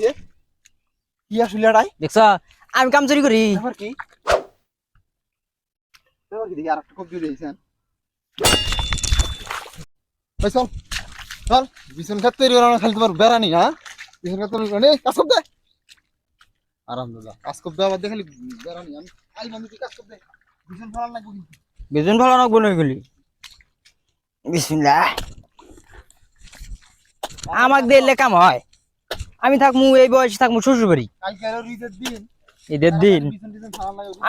কি? আসলে এটাই দেখছ? আমি কাম চুরি করি। ব্যাপার কি? ব্যাপার কি দেখি আর একটা দিয়েছেন ওই চল। চল। বিছন খাত তৈরি করানো খালি তোমার বেড়ানি হ্যাঁ? বিছন খাত তৈরি করে কাজ করতে আলহামদুলিল্লাহ কাজ করতে আবার দেখালি বেড়ানি আমি আই বন্ধু কাজ করতে বিছন ফেলার লাগবে কিন্তু। বেজন ভালো না বলে গেলি বিসমিল্লাহ আমাক দিলে কাম হয়। আমি থাকমু এই বয়সে থাকমু শ্বশুর বাড়ি ঈদের দিন।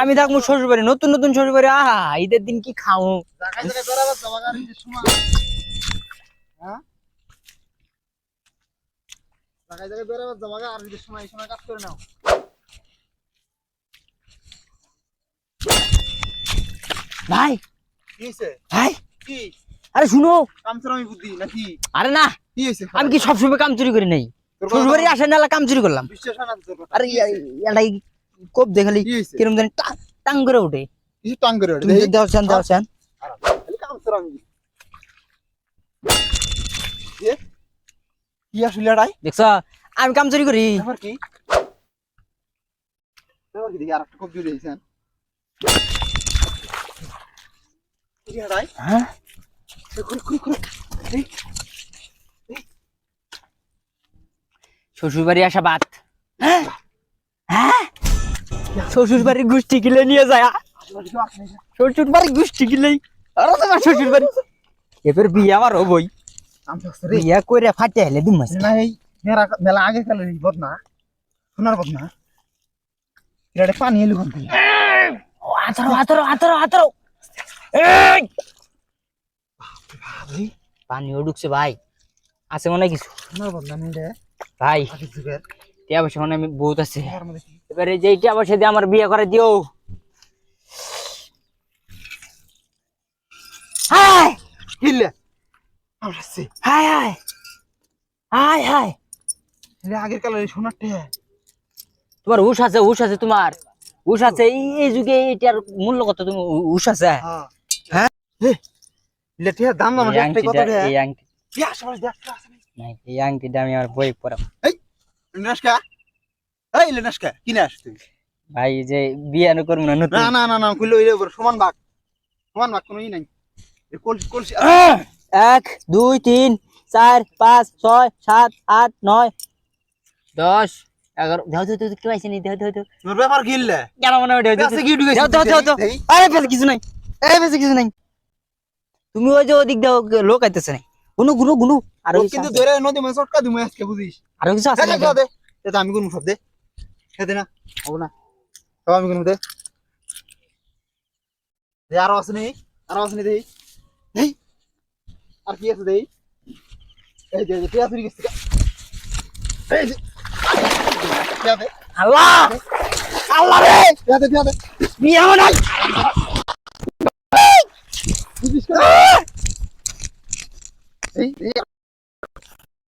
আমি থাকমু শ্বশুর বাড়ি নতুন নতুন শ্বশুর বাড়ি আহা ঈদের দিন কি খাও হ্যাঁ? আর ভাই ভাই শুনো। কামচুরামি বুদ্ধি নাকি? আরে না আমি কি সবসময় কাম চুরি করি নাই? তোর শ্বশুর বাড়ি আসে না কাম চুরি করলাম। আরে? এলাই কোপ দেখালি কিরম জানি টাং করে ওঠে। কিছু টাং করে ওঠে? কামচুরামি এ? কি? আসলে এটাই? দেখছ আমি কাম চুরি করি কি? আর একটা দিয়েছেন হ্যাঁ? খুলে খুলে খুলে এই শ্বশুর বাড়ি আসা বাদ। হ্যাঁ? হ্যাঁ? শ্বশুর বাড়ির গোষ্ঠী কিলে নিয়ে যায়। আজুবাজু আসলে না। শ্বশুর বাড়ির গোষ্ঠী কিলেই। আরে তোমার শ্বশুর বাড়ি এবার বিয়ে আমার হবই বিয়ে করে ফাটে হেলে দিম মাস। মেলা আগে কালে বদনা। সোনার বদনা। এটা পানি এলো আতরো আতরো আতরো আতরো। এই! ঢুকছে ভাই। আছে মনে কিছু। সোনার বদনা নিলে। ভাই টিয়া পয়সা মনে হয় বহুত আছে। এর এবারে যে টিয়া পয়সা দিয়ে আমার বিয়ে করে দিও। হাই! হিলে। আমরা সে হাই হাই। হাই হাই। আগের কালে সোনার টে তোমার হুশ আছে হুশ আছে তোমার। হুশ আছে এই এই যুগে এটার মূল্য কত তুমি? হু- হুশ আছে? হ্যাঁ। হ্যাঁ? দাম না মানে একটা কত রে? এই আংটি কি আসলে আছে এই আংটিটা আমি আমার বই পড়া লিনাসকা এই লিনাসকা কিনে আস তুই। ভাই যে বিয়ে আনো করব না নতুন। না না না না কইলো এর উপর সমান ভাগ। সমান ভাগ কোনোই নাই। কলসি কলসি এক দুই তিন চার পাঁচ ছয় সাত আট নয়। দশ এগারো নি তোর ব্যাপার গিললে কেন মনে হয় কাছে আরে বেশি নাই। এই বেশি কিছু নাই। তুমি ওই যে ওদিক দাও লোক আইতেছে নাই গুনু গুনু গুনু। আর কিন্তু ধরে নদী মানে সটকা দিমু আজকে বুঝিস। আর কিছু আছে হ্যাঁ, না দে তে আমি গুনু সব দে। হ্যাঁ, খেতে না। হবে না। সব আমি গুনু দে। দে আর আছে নেই। আর আছে নেই দেই দেই আর কি আছে দেই এই দে তুই আসবি গেছিস এই দে। আল্লাহ! আল্লাহ রে! দে দে দে। মিয়া না See? Yeah,